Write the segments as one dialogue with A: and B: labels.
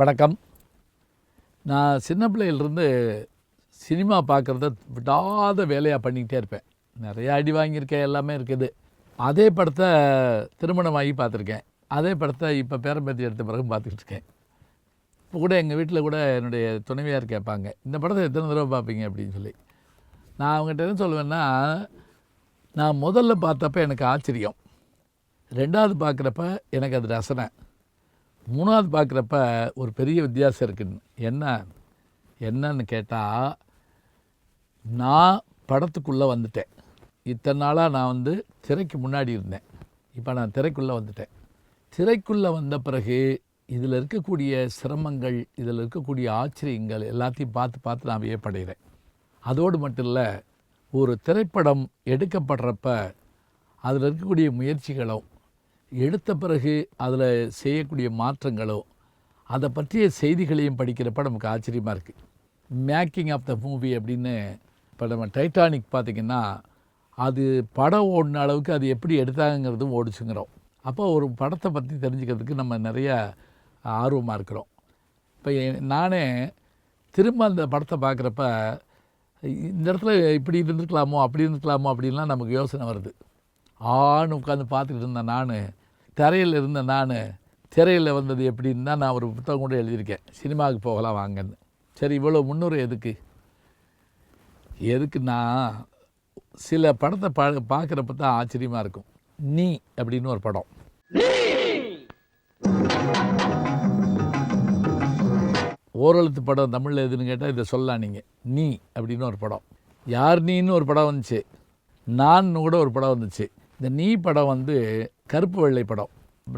A: வணக்கம். நான் சின்ன பிள்ளையிலிருந்து சினிமா பார்க்குறத விடாத வேலையாக பண்ணிக்கிட்டே இருப்பேன். நிறையா அடி வாங்கியிருக்கேன் எல்லாமே இருக்குது. அதே படத்தை திருமணமாகி பார்த்துருக்கேன். அதே படத்தை இப்போ பேரம்பேத்தி எடுத்த பிறகு பார்த்துக்கிட்டு இருக்கேன். இப்போ கூட எங்கள் வீட்டில் கூட என்னுடைய துணைவியார் கேட்பாங்க இந்த படத்தை எத்தனை தடவை பார்ப்பீங்க? அப்படின்னு சொல்லி. நான் அவங்ககிட்ட என்ன சொல்லுவேன்னா நான் முதல்ல பார்த்தப்ப எனக்கு ஆச்சரியம். ரெண்டாவது பார்க்குறப்ப எனக்கு அது ரசனை. மூணாவது பார்க்குறப்ப ஒரு பெரிய வித்தியாசம் இருக்குன்னு. என்ன? என்னன்னு கேட்டால் நான் படத்துக்குள்ளே வந்துட்டேன். இத்தனை நாளாக நான் வந்து திரைக்கு முன்னாடி இருந்தேன். இப்போ நான் திரைக்குள்ளே வந்துட்டேன். திரைக்குள்ளே வந்த பிறகு இதில் இருக்கக்கூடிய சிரமங்கள் இதில் இருக்கக்கூடிய ஆச்சரியங்கள் எல்லாத்தையும் பார்த்து பார்த்து நான் வியப்படைகிறேன். அதோடு மட்டும் இல்லை ஒரு திரைப்படம் எடுக்கப்படுறப்ப அதில் இருக்கக்கூடிய முயற்சிகளும் எடுத்த பிறகு அதில் செய்யக்கூடிய மாற்றங்களோ அதை பற்றிய செய்திகளையும் படிக்கிறப்ப நமக்கு ஆச்சரியமாக இருக்குது மேக்கிங் ஆஃப் த மூவி அப்படின்னு இப்போ நம்ம டைட்டானிக் பார்த்திங்கன்னா அது படம் ஓடின அளவுக்கு அது எப்படி எடுத்தாங்கிறதும் ஓடிச்சுங்கிறோம். அப்போ ஒரு படத்தை பற்றி தெரிஞ்சுக்கிறதுக்கு நம்ம நிறைய ஆர்வமாக இருக்கிறோம். இப்போ நானே திரும்ப அந்த படத்தை பார்க்குறப்ப இந்த இடத்துல இப்படி இருந்திருக்கலாமோ அப்படி இருந்துருக்கலாமோ அப்படின்லாம் நமக்கு யோசனை வருது. ஆன்னு உட்காந்து பார்த்துக்கிட்டு இருந்தேன் நான் தரையில் இருந்த நான் திரையில் வந்தது எப்படின்னு தான் நான் ஒரு புத்தகம் கூட எழுதியிருக்கேன். சினிமாவுக்கு போகலாம் வாங்கன்னு. சரி இவ்வளோ முன்னுரை எதுக்கு? எதுக்குன்னா சில படத்தை பா பார்க்குறப்ப தான் ஆச்சரியமாக இருக்கும். நீ அப்படின்னு ஒரு படம். ஓரெழுத்து படம் தமிழில் எதுன்னு கேட்டால் இதை சொல்லலாம் நீங்கள் நீ அப்படின்னு ஒரு படம். யார் நீன்னு ஒரு படம் வந்துச்சு. நான் கூட ஒரு படம் வந்துச்சு. இந்த நீ படம் வந்து கருப்பு வெள்ளை படம்.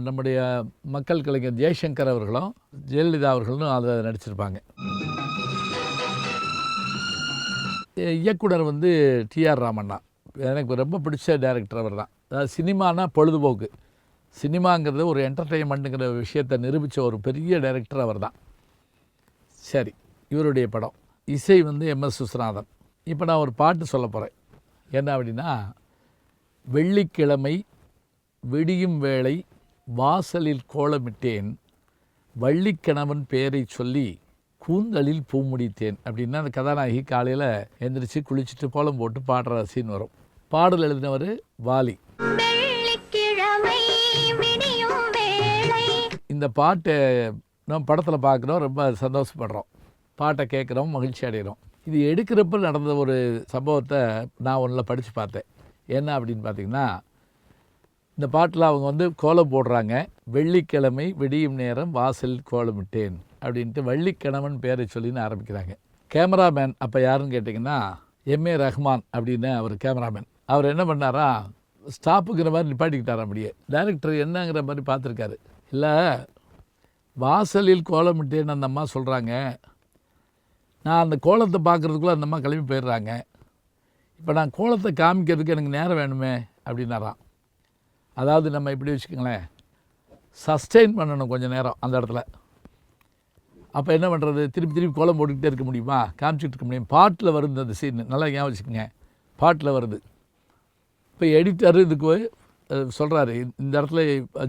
A: நம்முடைய மக்கள் கலைஞர் ஜெய்சங்கர் அவர்களும் ஜெயலலிதா அவர்களும் அதை நடிச்சிருப்பாங்க. இயக்குனர் வந்து டிஆர் ராமண்ணா. எனக்கு ரொம்ப பிடிச்ச டேரக்டர் அவர் தான் அதாவது சினிமானா பொழுதுபோக்கு. சினிமாங்கிறது ஒரு என்டர்டெயின்மெண்ட்டுங்கிற விஷயத்தை நிரூபித்த ஒரு பெரிய டைரக்டர் அவர் தான் சரி இவருடைய படம். இசை வந்து எம்எஸ் விஸ்வநாதன் இப்போ நான் ஒரு பாட்டு சொல்ல போகிறேன் என்ன அப்படின்னா வெள்ளிக்கிழமை விடியும் வேளை வாசலில் கோலமிட்டேன். வள்ளிக்கணவன் பெயரை சொல்லி கூந்தலில் பூ முடித்தேன். அப்படின்னா அந்த கதாநாயகி காலையில் எந்திரிச்சு குளிச்சுட்டு கோலம் போட்டு பாடுற சீன் வரும். பாடல் எழுதினவர் வாலி. இந்த பாட்டை நம்ம படத்தில் பார்க்குறோம். ரொம்ப சந்தோஷப்படுறோம். பாட்டை கேட்குறோம் மகிழ்ச்சி அடைகிறோம். இது எடுக்கிறப்ப நடந்த ஒரு சம்பவத்தை நான் ஒன்றில் படித்து பார்த்தேன். என்ன அப்படின்னு பார்த்தீங்கன்னா இந்த பாட்டில் அவங்க வந்து கோலம் போடுறாங்க. வெள்ளிக்கிழமை விடியும் நேரம் வாசலில் கோலமிட்டேன் அப்படின்ட்டு வள்ளிக்கிழமன் பேரை சொல்லின்னு ஆரம்பிக்கிறாங்க. கேமராமேன் அப்போ யாருன்னு கேட்டிங்கன்னா எம்ஏ ரஹ்மான் அப்படின்னு அவர் கேமராமேன். அவர் என்ன பண்ணாரா ஸ்டாப்புங்கிற மாதிரி நிப்பாட்டிக்கிட்டார் அப்படியே. டைரக்டர் என்னங்கிற மாதிரி பார்த்துருக்காரு. இல்லை வாசலில் கோலமிட்டேன்னு அந்த அம்மா சொல்கிறாங்க நான் அந்த கோலத்தை பார்க்குறதுக்குள்ளே அந்த அம்மா கிளம்பி போயிடுறாங்க. இப்போ நான் கோலத்தை காமிக்கிறதுக்கு எனக்கு நேரம் வேணுமே அப்படின்னாராம். அதாவது நம்ம இப்படி வச்சுக்கோங்களேன். சஸ்டெயின் பண்ணணும் கொஞ்சம் நேரம் அந்த இடத்துல. அப்போ என்ன பண்ணுறது திருப்பி திருப்பி கோலம் போட்டுக்கிட்டே இருக்க முடியுமா? காமிச்சிட்டு இருக்க முடியும். பாட்டில் வருது அந்த சீன் நல்லா ஞாபகம் வச்சுக்கோங்க. பாட்டில் வருது. இப்போ எடிட்டர் இதுக்கு சொல்கிறாரு இந்த இடத்துல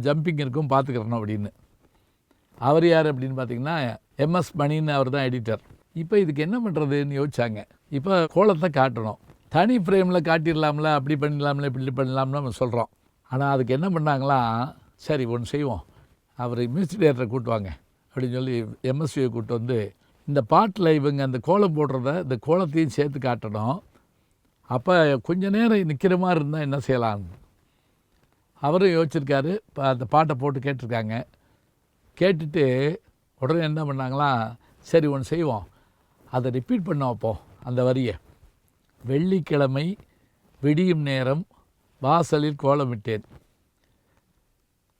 A: ஜம்பிங் இருக்கும் பார்த்துக்கிறணும் அப்படின்னு. அவர் யார் அப்படின்னு பார்த்தீங்கன்னா எம்எஸ் மணின்னு அவர் தான் எடிட்டர் இப்போ இதுக்கு என்ன பண்ணுறதுன்னு யோசிச்சாங்க. இப்போ கோலத்தை காட்டணும். தனி ஃப்ரேமில் காட்டிடலாம்ல அப்படி பண்ணிடலாம்ல இப்படி பண்ணலாம்னு நம்ம சொல்கிறோம் ஆனால் அதுக்கு என்ன பண்ணாங்களாம் சரி ஒன்று செய்வோம். அவர் மியூசிக் டேரக்டரை கூட்டுவாங்க அப்படின்னு சொல்லி எம்எஸ்வியை கூப்பிட்டு வந்து இந்த பாட்டில் இவங்க அந்த கோலம் போடுறத இந்த கோலத்தையும் சேர்த்து காட்டணும். அப்போ கொஞ்ச நேரம் நிற்கிற மாதிரி இருந்தால் என்ன செய்யலாம்? அவரும் யோசிச்சிருக்காரு இப்போ அந்த பாட்டை போட்டு கேட்டிருக்காங்க. கேட்டுட்டு உடனே என்ன பண்ணாங்களாம் சரி ஒன்று செய்வோம். அதை ரிப்பீட் பண்ண வைப்போம் அந்த வரியை. வெள்ளிக்கிழமை விடியும் நேரம் வாசலில் கோலமிட்டேன்.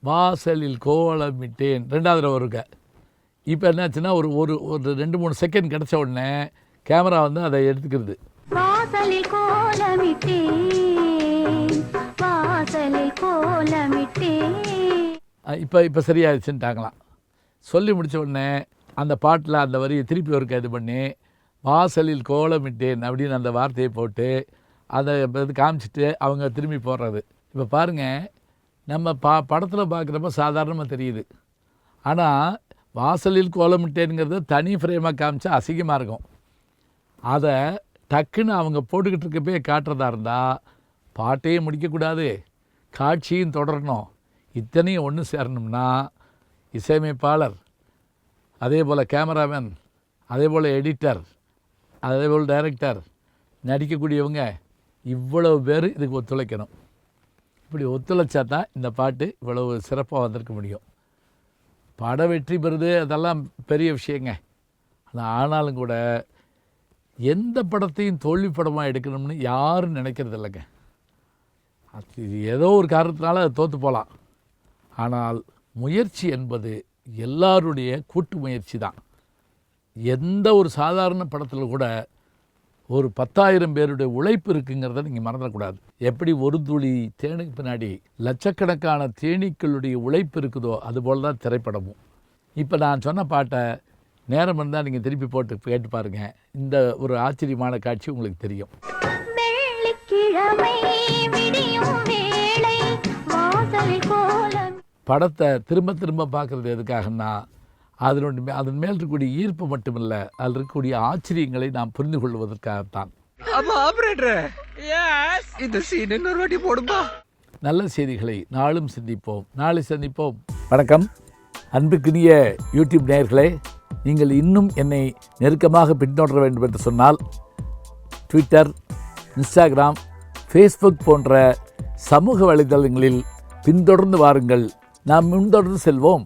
A: வாசலில் கோலமிட்டேன். ரெண்டாவது தடவை வருங்க இப்போ என்னாச்சுன்னா ஒரு ஒரு ஒரு ரெண்டு மூணு செகண்ட் கிடச்ச உடனே கேமரா வந்து அதை எடுத்துக்கிறது.
B: வாசலில் கோலமிட்டேன். வாசலில் கோலமிட்டேன்.
A: இப்போ இப்போ சரியாயிடுச்சுன்ட்டாங்களாம் சொல்லி முடிச்ச உடனே அந்த பாட்டில் அந்த வரியை திருப்பி ஒருக்க இது பண்ணி வாசலில் கோலமிட்டேன் அப்படின்னு அந்த வார்த்தையை போட்டு அதை இது காமிச்சிட்டு அவங்க திரும்பி போடுறது இப்போ பாருங்கள் நம்ம பா படத்தில் பார்க்குறப்ப சாதாரணமாக தெரியுது. ஆனால் வாசலில் கோலமிட்டேங்கிறது தனி ஃப்ரேமாக காமிச்சா அசிங்கமாக இருக்கும். அதை டக்குன்னு அவங்க போட்டுக்கிட்டு இருக்கப்பே காட்டுறதா இருந்தால் பாட்டையும் முடிக்கக்கூடாது. காட்சியும் தொடரணும். இத்தனையும் ஒன்று சேரணும்னா இசையமைப்பாளர் அதே போல் கேமராமேன் அதே போல் எடிட்டர் அதே போல் டைரக்டர் நடிக்கக்கூடியவங்க இவ்வளவு பேர் இதுக்கு ஒத்துழைக்கணும். இப்படி ஒத்துழைச்சா தான் இந்த பாட்டு இவ்வளவு சிறப்பாக வந்திருக்க முடியும். பட வெற்றி பெறுது அதெல்லாம் பெரிய விஷயங்க. ஆனால் ஆனாலும் கூட எந்த படத்தையும் தோல்வி படமாக எடுக்கணும்னு யாரும் நினைக்கிறது இல்லைங்க. அது ஏதோ ஒரு காரணத்தினால அது தோற்று போகலாம் ஆனால் முயற்சி என்பது எல்லாருடைய கூட்டு முயற்சி தான். எந்த ஒரு சாதாரண படத்தில் கூட ஒரு பத்தாயிரம் பேருடைய உழைப்பு இருக்குங்கிறத நீங்கள் மறந்துடக்கூடாது. எப்படி ஒரு துளி தேனுக்கு பின்னாடி லட்சக்கணக்கான தேனீக்களுடைய உழைப்பு இருக்குதோ அதுபோல் தான் திரைப்படமும். இப்போ நான் சொன்ன பாட்டை நேரம் இருந்தால் நீங்கள் திருப்பி போட்டு கேட்டு பாருங்கள் இந்த ஒரு ஆச்சரியமான காட்சி உங்களுக்கு தெரியும். படத்தை திரும்ப திரும்ப பார்க்குறது எதுக்காகன்னா அதனுடைய அதன் மேல் இருக்கக்கூடிய ஈர்ப்பு மட்டுமில்லை அதில் இருக்கக்கூடிய ஆச்சரியங்களை நாம் புரிந்து கொள்வதற்காகத்தான்.
C: இந்த சீன் இன்னொரு வாட்டி போடுமா
A: நல்ல செய்திகளை நாளும் சிந்திப்போம். நாளை சந்திப்போம். வணக்கம். அன்புக்குரிய யூடியூப் நேயர்களே நீங்கள் இன்னும் என்னை நெருக்கமாக பின்தொடர வேண்டும் என்று சொன்னால் ட்விட்டர் இன்ஸ்டாகிராம் ஃபேஸ்புக் போன்ற சமூக வலைதளங்களில் பின்தொடர்ந்து வாருங்கள். நாம் முன்தொடர்ந்து செல்வோம்.